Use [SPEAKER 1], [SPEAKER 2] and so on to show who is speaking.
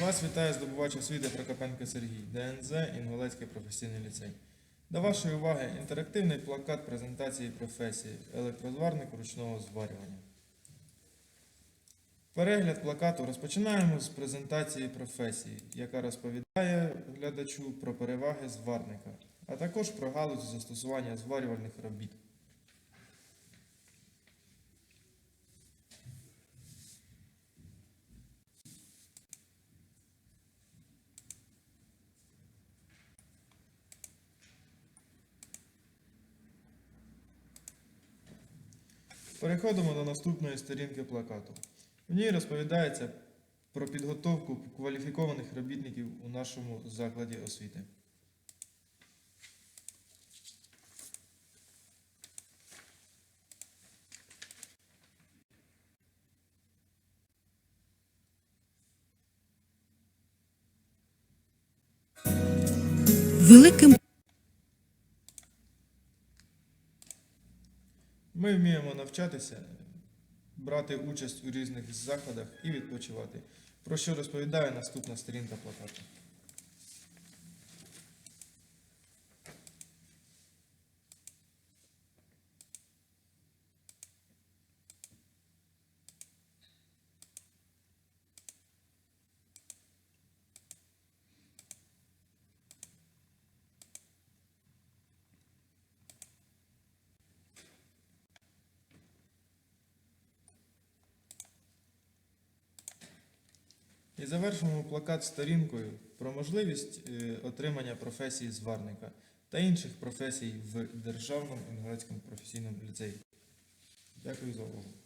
[SPEAKER 1] Вас вітає здобувач освіти Прокопенко Сергій, ДНЗ Інгулецький професійний ліцей. До вашої уваги інтерактивний плакат презентації професії електрозварник ручного зварювання. Перегляд плакату розпочинаємо з презентації професії, яка розповідає глядачу про переваги зварника, а також про галузь застосування зварювальних робіт. Переходимо до наступної сторінки плакату. В ній розповідається про підготовку кваліфікованих робітників у нашому закладі освіти.
[SPEAKER 2] Великим
[SPEAKER 1] Ми вміємо навчатися, брати участь у різних заходах і відпочивати, про що розповідає наступна сторінка плакату. І завершимо плакат сторінкою про можливість е, отримання професії зварника та інших професій в Державному інгулецькому професійному ліцеї. Дякую за увагу.